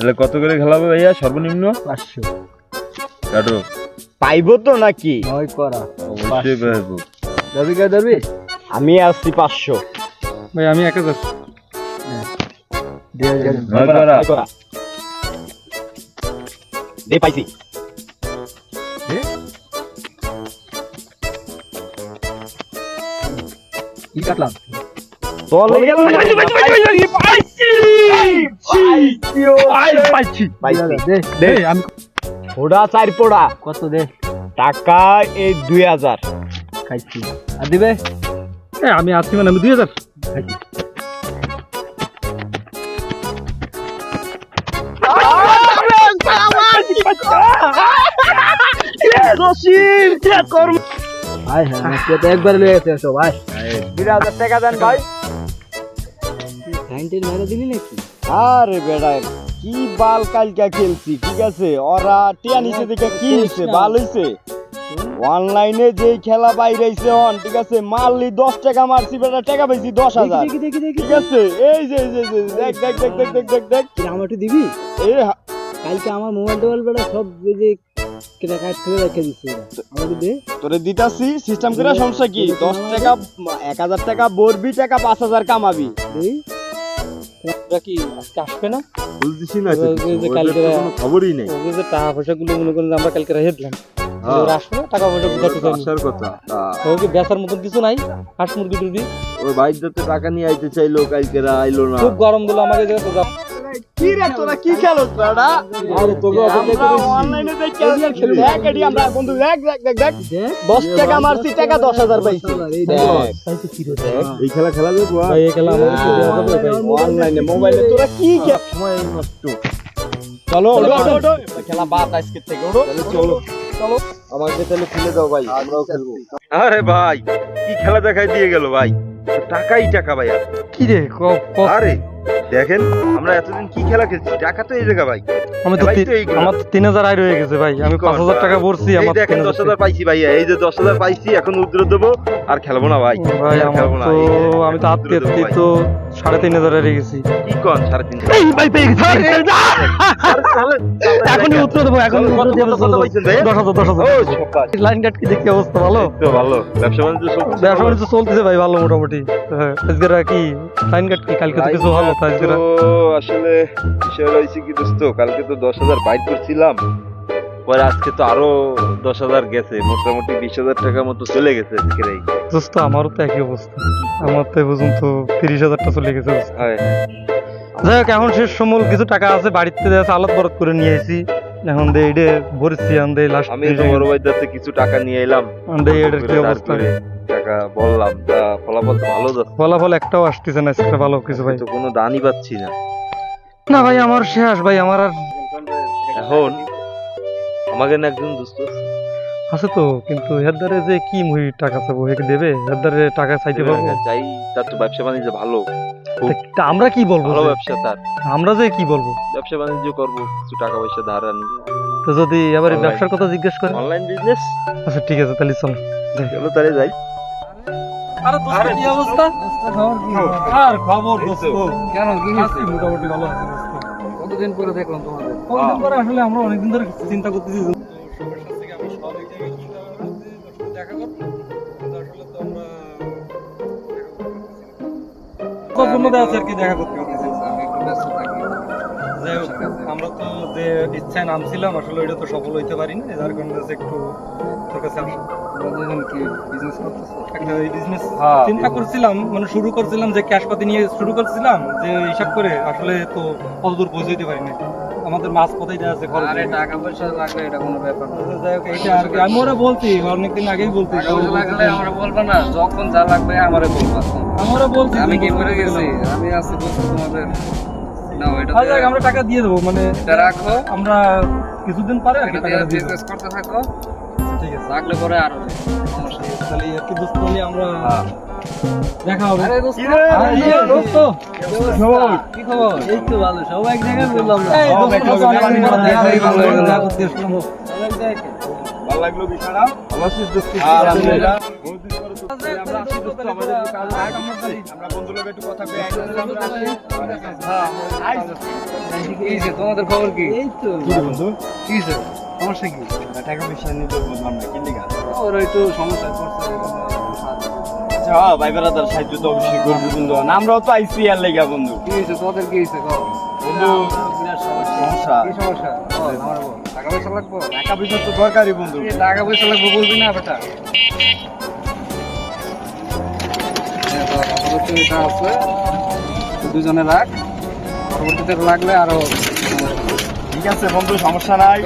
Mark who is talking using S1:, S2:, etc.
S1: তাহলে কত করে খেলাবো ভাইয়া? সর্বনিম্ন?
S2: পাঁচশো।
S1: কাটো
S3: পাইবো তো নাকি?
S2: নয় করা।
S1: অবশ্যই পারব
S2: ধরবি কে ধরবি
S3: আমি আসছি পাঁচশো।
S2: ভাই আমি এক
S1: নয় করা।
S3: দে পাইছি।
S2: কি কাটলাম? পাইছি
S3: পাইছি
S2: দে দে আমি
S3: ফোড়া চার পোড়া
S2: কত দে
S3: টাকা এই দুই হাজার
S2: খাইছি আর দিবে আমি আছি মানে আমি দুই হাজার খাইছি হ্যাঁ একবার লয়ে গেছে ভাই
S3: দুই হাজার টাকা দেন ভাই
S2: নাইনটিন দিলি নাকি
S3: আরে বেড়া কি বাল কালকা খেলছি ঠিক আছে? ওরা টিয়া নিচে দেখে কি হয়েছে বাল হয়েছে অনলাইনে যেই খেলা বাইরে হইছে অন ঠিক আছে? মারলি দশ টাকা মারছি বেটা টাকা পাইছি দশ হাজার।
S2: দেখি দেখি দেখি।
S3: ঠিক আছে? এই যে যে, যে, দেখ দেখ দেখ দেখ দেখ দেখ দেখ।
S2: আমার একটু দিবি?
S3: হা-
S2: কালকে আমার মোবাইল টোবাইল বেড়া সব যে দে।
S3: তোরে দিতাছি সিস্টেম করে সমস্যা কি? দশ টাকা এক হাজার টাকা বলবি টাকা পাঁচ হাজার কামাবি।
S2: ওরা কি আজকে আসবে না?
S1: বুঝতেছি না
S2: যে- যে কালকে-
S1: খবরই নেই।
S2: ওদের যে টাকা পয়সা গুলো মনে করেন আমরা কালকে রেখে দিলাম।
S1: হ্যাঁ।
S2: ওরা আসবে টাকা পয়সা বুঝাতে চাই
S1: আসার কথা।
S2: ওকে বেচার মতন কিছু নাই হাঁস মুরগি টুরগি।
S1: টাকা নিয়ে আইতে চাইলো কালকে আইলো না।
S2: খুব গরম দিল আমাকে যাও।
S3: কি রে তোরা কি খেলোস বেটা
S2: আরে তোকে
S3: আমরা অনলাইনে দেখ দেখ এডি আমরা বন্ধু দেখ দেখ দেখ দেখ। দশ টাকা মারছি টাকা দশ হাজার পাইছি।
S1: এই খেলা খেলা যাব আর?
S2: ভাই এই খেলা?
S3: অনলাইনে মোবাইলে তোরা কি খেল
S1: সময় নষ্ট।
S3: চলো ওঠো ওঠো। ওঠো খেলা বাদ আজকে থেকে ওঠো।
S1: চলো।
S3: চলো।
S1: আমাকে তাহলে খুলে দাও ভাই আমরাও খেলব। আরে ভাই কি খেলা দেখাই দিয়ে গেল ভাই? টাকাই টাকা ভাই
S2: কি রে
S1: আরে দেখেন আমরা এতদিন কি খেলা খেলছি? টাকা তো এই জায়গা ভাই।
S2: আমি তো। আমার তো তিন হাজার আয় রয়ে গেছে ভাই। আমি পাঁচ হাজার টাকা ভরছি আমার
S1: দেখেন দশ হাজার পাইছি ভাই এই যে দশ হাজার পাইছি এখন উদ্র দেবো আর খেলব না ভাই।
S2: ভাই
S1: খেলব না
S2: তো আমি তো তো সাড়ে তিন হাজার হারিয়ে গেছি।
S1: কি কন সাড়ে তিন
S2: ভাই পেয়ে গেছি এখনই উত্তর দেবো এখন
S1: ভাই?
S2: দশ হাজার দশ হাজার। লাইন কাট কি দেখি অবস্থা ভালো?
S1: তো ভালো ব্যবসা বাণিজ্য
S2: ব্যবসা বাণিজ্য চলতেছে ভাই ভালো মোটামুটি। হ্যাঁ আজকে কি? লাইন কাট কি? কালকে তো কিছু ভালো তো
S1: আসলে বিষয় রয়েছে কি দোস্ত কালকে তো দশ হাজার বাইক করছিলাম পরে আজকে তো আরও দশ হাজার গেছে মোটামুটি বিশ হাজার টাকা মতো চলে গেছে আজকের এই।
S2: দোস্ত আমারও তো একই অবস্থা। আমার তো পর্যন্ত তিরিশ হাজারটা চলে গেছে যাই হোক এখন শেষ সমল কিছু টাকা আছে বাড়িতে আলাদ বরত করে নিয়ে এসেছি এখন দে ভরছি এখন দে লাস্ট
S1: আমি তো বড় ভাই যাতে কিছু টাকা নিয়ে এলাম।
S2: দে কি অবস্থা?
S1: টাকা বললাম তা ফলাফল তো ভালো যাচ্ছে।
S2: ফলাফল একটাও আসতেছে না সেটা ভালো কিছু ভাই।
S1: তো কোনো দানই পাচ্ছি না।
S2: না ভাই আমার শেষ ভাই আমার আর
S1: এখন আমাকে না একজন দুস্থ আছে।
S2: তো কিন্তু দ্বারে যে কি মুহি টাকা চাবো একে দেবে? দ্বারে টাকা চাইতে পারব
S1: চাই তার তো ব্যবসা বাণিজ্য ভালো।
S2: তা আমরা কি বলব
S1: ভালো ব্যবসা তার।
S2: আমরা যে কি বলব?
S1: ব্যবসা বাণিজ্য করব কিছু টাকা পয়সা ধার আনি
S2: তো যদি এবার এই ব্যবসার কথা জিজ্ঞেস করে
S1: অনলাইন বিজনেস
S2: আচ্ছা ঠিক আছে তাহলে চল।
S1: চলো তাহলে যাই।
S2: আরে কি অবস্থা? আর খবর দোস্ত?
S4: কেন কি
S2: আছি মোটামুটি ভালো আছি
S4: কতদিন পরে দেখলাম তোমাদের?
S2: কতদিন পরে আসলে আমরা অনেকদিন ধরে চিন্তা করতেছি জন্য আছে আর কি দেখা করতে পারতেছি
S4: আমি একটু ব্যস্ত থাকি
S2: যাই হোক, আমরা তো যে ইচ্ছায় নামছিলাম আসলে ওইটা তো সফল হইতে পারিনি যার কারণে একটু তোর কাছে আসা।
S4: তোমরা দুজন কি বিজনেস করতেছো?
S2: একটা এই বিজনেস
S1: হ্যাঁ।
S2: চিন্তা করছিলাম মানে শুরু করছিলাম যে ক্যাশ পাতি নিয়ে শুরু করছিলাম যে হিসাব করে আসলে তো কতদূর দিতে পারিনি আমাদের মাছ দেওয়া আছে খরচ
S4: আরে টাকা পয়সা লাগলে এটা কোনো ব্যাপার না।
S2: যাই হোক এইটা আর কি। আমি ওরা বলছি অনেকদিন আগেই বলছি।
S4: লাগলে আমরা বলব না যখন যা লাগবে আমারে বলবা।
S2: আমরা বলছি
S4: আমি কি করে গেছি? আমি আছি বলছি তোমাদের। না এটা
S2: আচ্ছা আমরা টাকা দিয়ে দেবো মানে
S4: এটা রাখো।
S2: আমরা কিছুদিন পরে আর কি
S4: এটা
S2: টাকাটা
S4: দিয়ে করতে থাকো।
S2: ঠিক আছে।
S4: লাগলে পরে আরও।
S2: তাহলে দোস্ত তাহলে আমরা? দেখা হবে।
S4: আরে দোস্ত
S2: এই তো ভালো সব এক জায়গায় বললাম
S4: না সব এক তোমাদের খবর কি?
S3: এই তো
S4: কি সমস্যা কি?
S3: টাকা পয়সা নিতে বললাম না কিনলে
S4: ওর একটু সমস্যা করছে
S3: আচ্ছা ভাই বেড়াদার সাহায্য তো অবশ্যই করবি বন্ধু আমরাও তো আইসি আর লেগা বন্ধু।
S4: কি হয়েছে? তোমাদের কি হয়েছে?
S3: বন্ধু সমস্যা।
S4: কি সমস্যা? আমার টাকা পয়সা লাগবো?
S3: টাকা পয়সা তো দরকারই বন্ধু।
S4: টাকা পয়সা লাগবে বলবি না বেটা। হ্যাঁ, এটা আছে। দুজনে রাখ পরবর্তীতে লাগলে আরও
S3: ঠিক আছে বন্ধু সমস্যা নাই।